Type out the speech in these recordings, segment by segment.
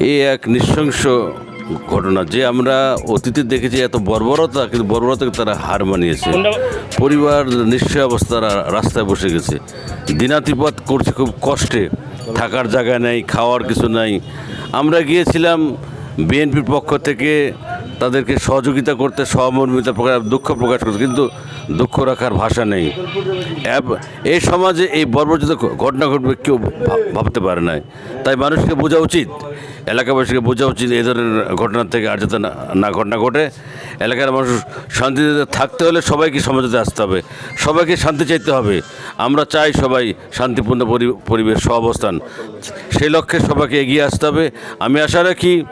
এই এক নৃশংস ঘটনা। যে আমরা অতীতে দেখেছি এত বর্বরতা, কিন্তু বর্বরতাকে তারা হার মানিয়েছে। পরিবার নিশ্চয় অবস্থা রাস্তায় বসে গেছে। দিনাতিপাত করছে খুব কষ্টে। থাকার জায়গা নেই, খাওয়ার কিছু নাই। আমরা গিয়েছিলাম বিএনপির পক্ষ থেকে তাদেরকে সহযোগিতা করতে সহমর্মিতা প্রকাশ, দুঃখ প্রকাশ করতে কিন্তু দুঃখ রাখার ভাষা নেই। এই সমাজে এই বর্বরচিত ঘটনা ঘটবে কেউ ভাবতে পারে না তাই মানুষকে বোঝা উচিত, এলাকাবাসীকে বোঝা উচিত এই ধরনের ঘটনা থেকে আর যাতে না- ঘটনা ঘটে। এলাকার মানুষ শান্তিতে থাকতে হলে সবাইকে সমাজতে আসতে হবে। সবাইকে শান্তি চাইতে হবে। আমরা চাই সবাই শান্তিপূর্ণ পরি- পরিবেশ, সহাবস্থান। সেই লক্ষ্যে সবাইকে এগিয়ে আসতে হবে। আমি আশা রাখি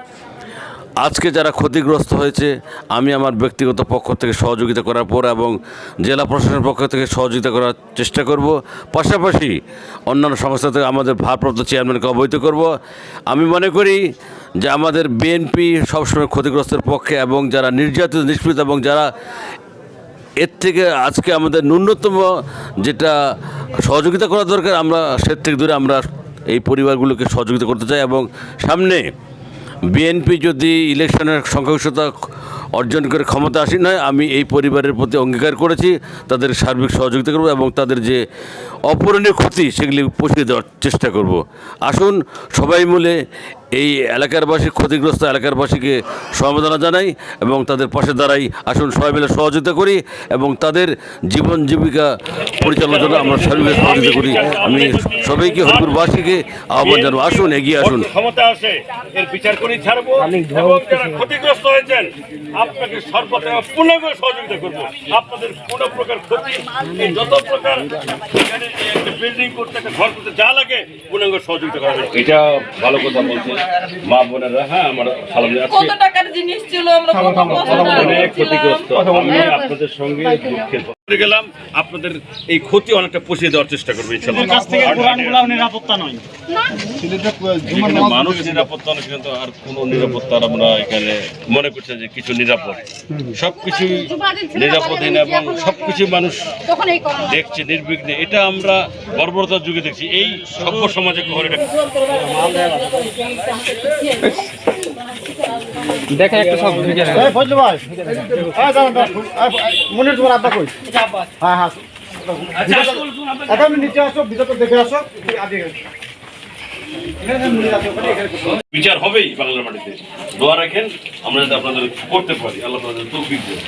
আজকে যারা ক্ষতিগ্রস্ত হয়েছে, আমি আমার ব্যক্তিগত পক্ষ থেকে সহযোগিতা করার পর এবং জেলা প্রশাসনের পক্ষ থেকে সহযোগিতা করার চেষ্টা করব। পাশাপাশি অন্যান্য সংস্থা থেকে আমাদের ভারপ্রাপ্ত চেয়ারম্যানকে অবহিত করব। আমি মনে করি যে আমাদের বিএনপি সবসময় ক্ষতিগ্রস্তের পক্ষে এবং যারা নির্যাতিত নিষ্পৃত এবং যারা এর থেকে আজকে আমাদের ন্যূনতম যেটা সহযোগিতা করা দরকার, আমরা সে থেকে দূরে আমরা এই পরিবারগুলোকে সহযোগিতা করতে চাই এবং সামনে বিএনপি যদি ইলেকশনের সংখ্যাগরিষ্ঠতা অর্জন করে ক্ষমতা আসি, নয়, আমি এই পরিবারের প্রতি অঙ্গীকার করেছি, তাদের সার্বিক সহযোগিতা করব এবং তাদের যে অপূরণীয় ক্ষতি সেগুলি পুষিয়ে দেওয়ার চেষ্টা করব। আসুন সবাই মিলে এই এলাকারবাসী ক্ষতিগ্রস্ত এলাকারবাসীকে সমবেদনা জানাই এবং তাদের পাশে দাঁড়াই আসুন সবাই মিলে সহযোগিতা করি এবং তাদের জীবন জীবিকা পরিচালনার জন্য আমরা সার্বিক সহযোগিতা করি। আমি সবাইকে হরিপুরবাসীকে আহ্বান জানাব। আসুন এগিয়ে আসুন। ক্ষমতা আছে এর বিচার করে ছাড়বো এবং যারা ক্ষতিগ্রস্ত হয়েছেন আপনাকে সর্বদা পূর্ণাঙ্গ সহযোগিতা করব। আপনাদের কোনো প্রকার ক্ষতি এই যত প্রকার বিল্ডিং করতে একটা ঘর করতে যা লাগে পূর্ণাঙ্গ সহযোগিতা করা এটা ভালো কথা বলছে মা বোনেরা হ্যাঁ আমার সালাম কত টাকার জিনিস ছিল আমরা অনেক ক্ষতিগ্রস্ত। আমি আপনাদের সঙ্গে দুঃখের করে গেলাম আপনাদের এই ক্ষতি অনেকটা পুষিয়ে দেওয়ার চেষ্টা করব মানুষ নিরাপত্তা না কিন্তু আর কোনো নিরাপত্তা আমরা এখানে মনে করছে যে কিছু নিরাপদ সবকিছু নিরাপদহীন এবং সবকিছু মানুষ দেখছে নির্বিঘ্নে এটা আমরা বর্বরতার যুগে দেখছি এই সভ্য সমাজে ঘরে দেখে একটা সব ঢুকে এই ফজলু ভাই। এই দাঁড়ান, মনির তোমার আব্বা কই? হ্যাঁ হ্যাঁ। এখন নিচে আসো ভিতরে দেখে আসো। আগে আছে বিচার হবেই বাংলার মাটিতে। দোয়া রাখেন আমরা যাতে আপনাদের করতে পারি। আল্লাহ তাদের তৌফিক দেন।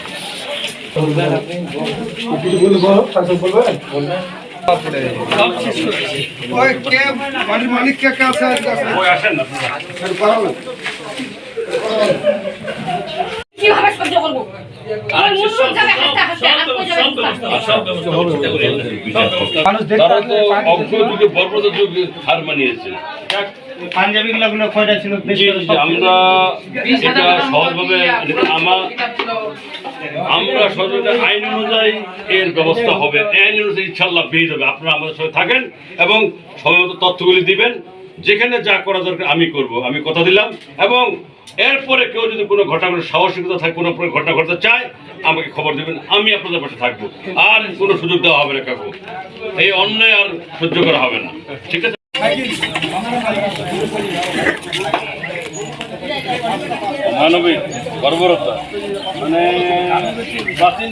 ওই আসেন না। কীভাবে সহ্য করব? পাঞ্জাবি গুলো ছিল? আমরা এটা সহজভাবে আমার আমরা সহজভাবে আইন অনুযায়ী এর ব্যবস্থা হবে। আইন অনুযায়ী ইনশাল্লাহ পেয়ে যাবে। আপনারা আমাদের সঙ্গে থাকেন এবং সময়মতো তথ্যগুলি দিবেন। যেখানে যা করা দরকার আমি করব আমি কথা দিলাম। এবং এরপরে কেউ যদি কোনো ঘটনা কোনো সাহসিকতা থাকে কোনো ঘটনা ঘটতে চায় আমাকে খবর দেবেন আমি আপনাদের পাশে থাকব। আর কোনো সুযোগ দেওয়া হবে না কাকু। এই অন্যায় আর সহ্য করা হবে না। ঠিক আছে? মানবিক বর্বরতা মানে প্রাচীন